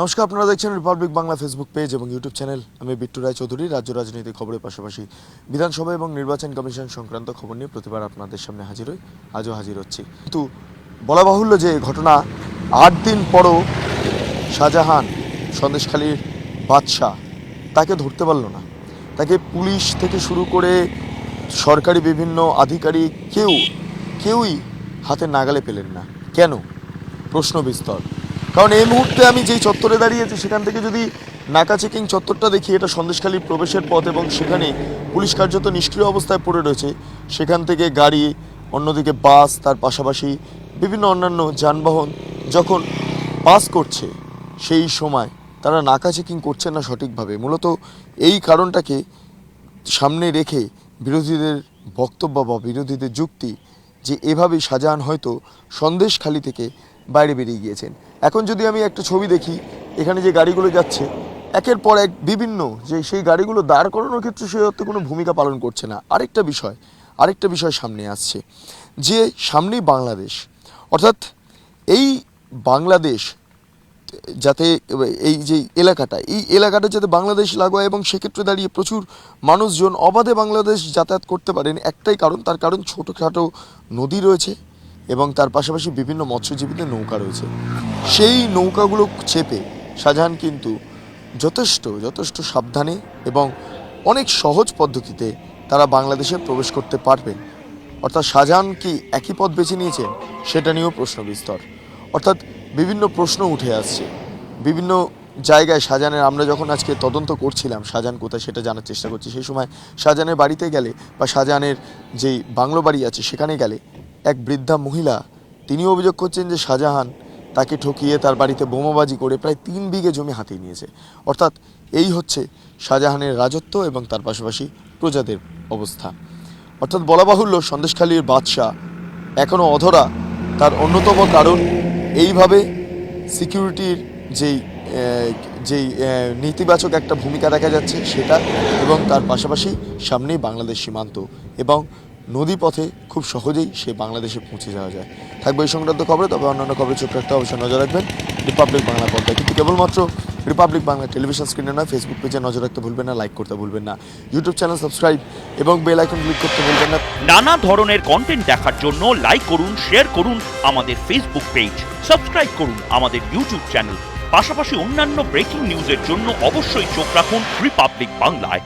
নমস্কার, আপনারা দেখছেন রিপাবলিক বাংলা ফেসবুক পেজ এবং ইউটিউব চ্যানেল আমি বিট্টু রায় চৌধুরী রাজ্য রাজনৈতিক খবরের পাশাপাশি বিধানসভা এবং নির্বাচন কমিশন সংক্রান্ত খবর নিয়ে প্রতিবার আপনাদের সামনে হাজির হই। আজও হাজির হচ্ছি। কিন্তু বলা বাহুল্য যে ঘটনা আট দিন পরও শাহজাহান সন্দেশখালীর বাদশাহ তাকে ধরতে পারল না। তাকে পুলিশ থেকে শুরু করে সরকারি বিভিন্ন আধিকারিক কেউ, কেউই হাতে নাগালে পেলেন না। কেন? প্রশ্ন বিস্তর। কারণ এই মুহূর্তে আমি যেই চত্বরে দাঁড়িয়েছি সেখান থেকে যদি নাকা চেকিং চত্বরটা দেখি, এটা সন্দেশখালী প্রবেশের পথ এবং সেখানে পুলিশ কার্যত নিষ্ক্রিয় অবস্থায় পড়ে রয়েছে। সেখান থেকে গাড়ি, অন্যদিকে বাস, তার পাশাপাশি বিভিন্ন অন্যান্য যানবাহন যখন পাস করছে, সেই সময় তারা নাকা চেকিং করছে না সঠিকভাবে। মূলত এই কারণটাকে সামনে রেখে বিরোধীদের বক্তব্য বা বিরোধীদের যুক্তি যে এভাবেই শাহজাহান হয়তো সন্দেশখালি থেকে বাইরে বেরিয়ে গিয়েছেন। এখন যদি আমি একটা ছবি দেখি, এখানে যে গাড়িগুলো যাচ্ছে, একের পর এক বিভিন্ন যে সেই গাড়িগুলো দাঁড় করানোর ক্ষেত্রে সে অর্থে কোনো ভূমিকা পালন করছে না। আরেকটা বিষয় আরেকটা বিষয় সামনে আসছে যে সামনেই বাংলাদেশ। অর্থাৎ এই বাংলাদেশ, যাতে এই যে এলাকাটা, এই এলাকাটা যাতে বাংলাদেশ লাগোয়া এবং সেক্ষেত্রে দাঁড়িয়ে প্রচুর মানুষজন অবাধে বাংলাদেশ যাতায়াত করতে পারেন, একটাই কারণ, তার কারণ ছোটোখাটো নদী রয়েছে এবং তার পাশাপাশি বিভিন্ন মৎস্যজীবীদের নৌকা রয়েছে। সেই নৌকাগুলো চেপে শাহজাহান কিন্তু যথেষ্ট যথেষ্ট সাবধানে এবং অনেক সহজ পদ্ধতিতে তারা বাংলাদেশে প্রবেশ করতে পারবেন। অর্থাৎ শাহজাহান কি একই পথ বেছে নিয়েছেন সেটা নিয়েও প্রশ্ন বিস্তর অর্থাৎ বিভিন্ন প্রশ্ন উঠে আসছে। বিভিন্ন জায়গায় শাহজাহানের, আমরা যখন আজকে তদন্ত করছিলাম, শাহজাহান কোথায় সেটা জানার চেষ্টা করছি, সেই সময় শাহজাহানের বাড়িতে গেলে বা শাহজাহানের যেই বাংলো বাড়ি আছে সেখানে গেলে এক বৃদ্ধা মহিলা তিনি অভিযোগ করছেন যে শাহজাহান তাকে ঠকিয়ে তার বাড়িতে বোমাবাজি করে প্রায় তিন বিঘে জমি হাতিয়ে নিয়েছে। অর্থাৎ এই হচ্ছে শাহজাহানের রাজত্ব এবং তার পাশাপাশি প্রজাদের অবস্থা। অর্থাৎ বলা বাহুল্য, সন্দেশখালীর বাদশাহ এখনও অধরা। তার অন্যতম কারণ এইভাবে সিকিউরিটির যেই যেই নেতিবাচক একটা ভূমিকা দেখা যাচ্ছে সেটা এবং তার পাশাপাশি সামনেই বাংলাদেশ সীমান্ত এবং নদীপথে খুব সহজেই সে বাংলাদেশে পৌঁছে যাওয়া যায়। থাকবে এই সংক্রান্ত খবরে, তবে অন্যান্য খবরে চোখ রাখতে অবশ্যই নজর রাখবেন। রিপাবলিক বাংলা পর্দায় কিন্তু কেবলমাত্র রিপাবলিক বাংলা টেলিভিশন স্ক্রিনে নয় ফেসবুক পেজে নজর রাখতে ভুলবেন না লাইক করতে ভুলবেন না। ইউটিউব চ্যানেল সাবস্ক্রাইব এবং বেল আইকন ক্লিক করতে ভুলবেন না। নানা ধরনের কন্টেন্ট দেখার জন্য লাইক করুন শেয়ার করুন আমাদের ফেসবুক পেজ সাবস্ক্রাইব করুন আমাদের ইউটিউব চ্যানেল পাশাপাশি অন্যান্য ব্রেকিং নিউজের জন্য অবশ্যই চোখ রাখুন রিপাবলিক বাংলায়